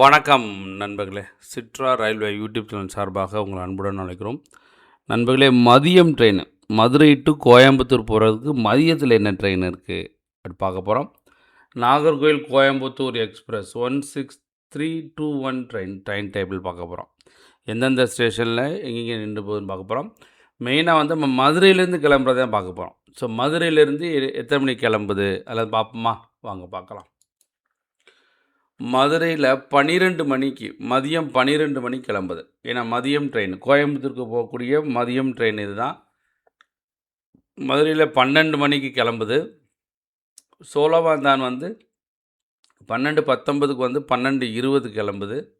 வணக்கம் நண்பர்களே. சிட்ரா railway YouTube channel சார்பாக உங்களை அன்புடன் அழைக்கிறோம். நண்பர்களே மதியம் ட்ரெயின் மதுரை டு கோயம்புத்தூர் போகிறதுக்கு மதியத்தில் என்ன ட்ரெயின் இருக்குது அப்படி பார்க்க போகிறோம் Nagercoil Coimbatore express one six three two one train train table பார்க்க போகிறோம் எந்தெந்த ஸ்டேஷனில் எங்கெங்கே நின்று போகுதுன்னு பார்க்க போகிறோம் மெயினாக வந்து நம்ம மதுரையிலேருந்து கிளம்புறதான் பார்க்க போகிறோம் ஸோ மதுரையிலேருந்து எத்தனை மணிக்கு கிளம்புது? அல்லது பார்ப்போமா? வாங்க பார்க்கலாம். மதுரையில் பன்னிரெண்டு மணிக்கு மதியம் பன்னிரெண்டு மணிக்கு கிளம்புது. ஏன்னா மதியம் ட்ரெயின் கோயம்புத்தூருக்கு போகக்கூடிய மதியம் ட்ரெயின் இதுதான். மதுரையில் பன்னெண்டு மணிக்கு கிளம்புது. சோழவாந்தான் வந்து பன்னெண்டு பத்தொன்பதுக்கு வந்து பன்னெண்டு இருபது கிளம்புது.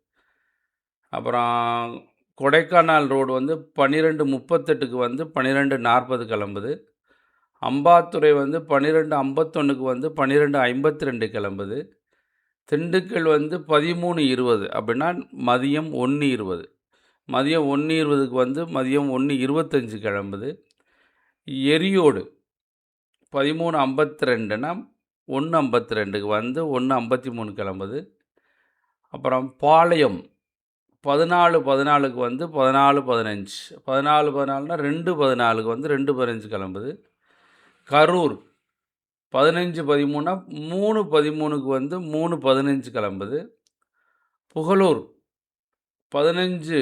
அப்புறம் கொடைக்கானல் ரோடு வந்து பன்னிரெண்டு முப்பத்தெட்டுக்கு வந்து பன்னிரெண்டு நாற்பது கிளம்புது. அம்பாத்துறை வந்து பன்னிரெண்டு ஐம்பத்தொன்றுக்கு வந்து பன்னிரெண்டு ஐம்பத்தி ரெண்டு கிளம்புது. திண்டுக்கல் வந்து பதிமூணு இருபது அப்படின்னா மதியம் ஒன்று இருபது. மதியம் ஒன்று இருபதுக்கு வந்து மதியம் ஒன்று இருபத்தஞ்சு கிளம்புது. எரியோடு பதிமூணு ஐம்பத்தி ரெண்டுனா ஒன்று ஐம்பத்தி ரெண்டுக்கு வந்து ஒன்று ஐம்பத்தி மூணு கிளம்புது. அப்புறம் பாளையம் பதினாலு பதினாலுக்கு வந்து பதினாலு பதினஞ்சு. பதினாலு பதினாலுனா ரெண்டு பதினாலுக்கு வந்து ரெண்டு பதினஞ்சு கிளம்புது. கரூர் பதினஞ்சு பதிமூணா மூணு பதிமூணுக்கு வந்து மூணு பதினஞ்சு கிளம்புது. புகழூர் பதினஞ்சு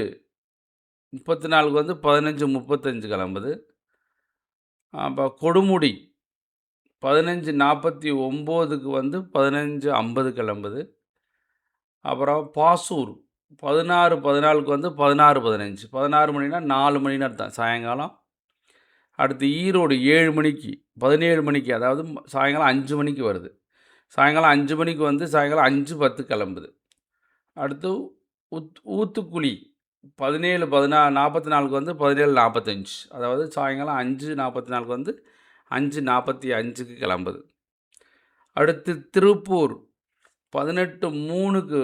முப்பத்தி நாலுக்கு வந்து பதினஞ்சு முப்பத்தஞ்சு கிளம்புது. அப்போ கொடுமுடி பதினஞ்சு நாற்பத்தி ஒம்போதுக்கு வந்து பதினஞ்சு ஐம்பது கிளம்புது. அப்புறம் பாசூர் பதினாறு பதினாலுக்கு வந்து பதினாறு பதினஞ்சு. பதினாறு மணினா நாலு மணினால் தான் சாயங்காலம் அடுத்து ஈரோடு ஏழு மணிக்கு பதினேழு மணிக்கு அதாவது சாயங்காலம் அஞ்சு மணிக்கு வருது. சாயங்காலம் அஞ்சு மணிக்கு வந்து சாயங்காலம் அஞ்சு பத்து கிளம்புது. அடுத்து ஊத் ஊத்துக்குழி பதினேழு பதினா நாற்பத்தி நாலுக்கு வந்து பதினேழு நாற்பத்தஞ்சு அதாவது சாயங்காலம் அஞ்சு நாற்பத்தி நாலுக்கு வந்து அஞ்சு நாற்பத்தி அஞ்சுக்கு கிளம்புது. அடுத்து திருப்பூர் பதினெட்டு மூணுக்கு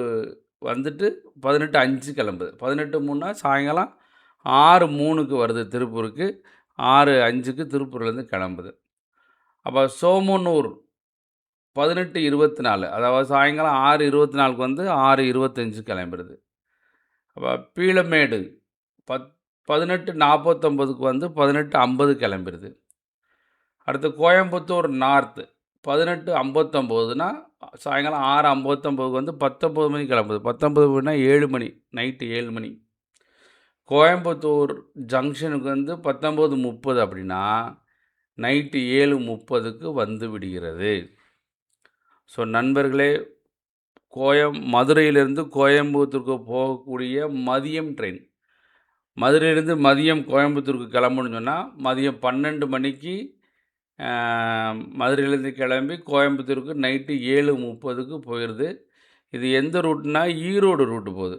வந்துட்டு பதினெட்டு அஞ்சு கிளம்புது. பதினெட்டு மூணுனா சாயங்காலம் ஆறு மூணுக்கு வருது திருப்பூருக்கு. ஆறு அஞ்சுக்கு திருப்பூர்லேருந்து கிளம்புது. அப்போ சோமனூர் பதினெட்டு இருபத்தி நாலு அதாவது சாயங்காலம் ஆறு இருபத்தி நாலுக்கு வந்து ஆறு இருபத்தஞ்சு கிளம்பிடுது. அப்போ பீளமேடு பத் பதினெட்டு நாற்பத்தொம்பதுக்கு வந்து பதினெட்டு ஐம்பது கிளம்பிடுது. அடுத்து கோயம்புத்தூர் நார்த்து பதினெட்டு ஐம்பத்தொம்போதுனா சாயங்காலம் ஆறு ஐம்பத்தொம்போதுக்கு வந்து பத்தொம்பது மணி கிளம்புது. பத்தொம்பது மணினா ஏழு மணி நைட்டு ஏழு மணி. கோயம்புத்தூர் ஜங்ஷனுக்கு வந்து பத்தொம்போது முப்பது அப்படின்னா நைட்டு ஏழு முப்பதுக்கு வந்து விடுகிறது. ஸோ நண்பர்களே கோயம் மதுரையிலிருந்து கோயம்புத்தூருக்கு போகக்கூடிய மதியம் ட்ரெயின் மதுரையிலேருந்து மதியம் கோயம்புத்தூருக்கு கிளம்பணும்னு சொன்னால் மதியம் பன்னெண்டு மணிக்கு மதுரையிலேருந்து கிளம்பி கோயம்புத்தூருக்கு நைட்டு ஏழு முப்பதுக்கு போயிடுது இது எந்த ரூட்னா ஈரோடு ரூட்டு போகுது.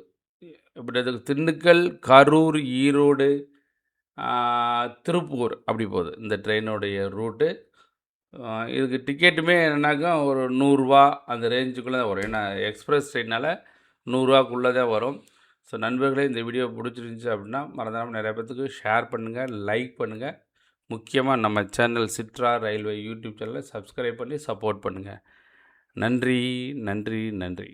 இப்படி திண்டுக்கல் கரூர் ஈரோடு திருப்பூர் அப்படி போகுது. இந்த ட்ரெயினுடைய ரூட்டு. இதுக்கு டிக்கெட்டுமே என்னன்னாக்கா ஒரு நூறுரூவா அந்த ரேஞ்சுக்குள்ளே தான் வரும். ஏன்னா எக்ஸ்பிரஸ் ட்ரெயினால் நூறுரூவாக்குள்ளே தான் வரும். ஸோ நண்பர்களே இந்த வீடியோ பிடிச்சிருந்துச்சி அப்படின்னா மறந்துடாமல் நிறைய பேர்த்துக்கு ஷேர் பண்ணுங்கள் லைக் பண்ணுங்கள் முக்கியமாக நம்ம சேனல் சிட்ரா ரயில்வே யூடியூப் சேனலை சப்ஸ்கிரைப் பண்ணி சப்போர்ட் பண்ணுங்கள் நன்றி நன்றி நன்றி.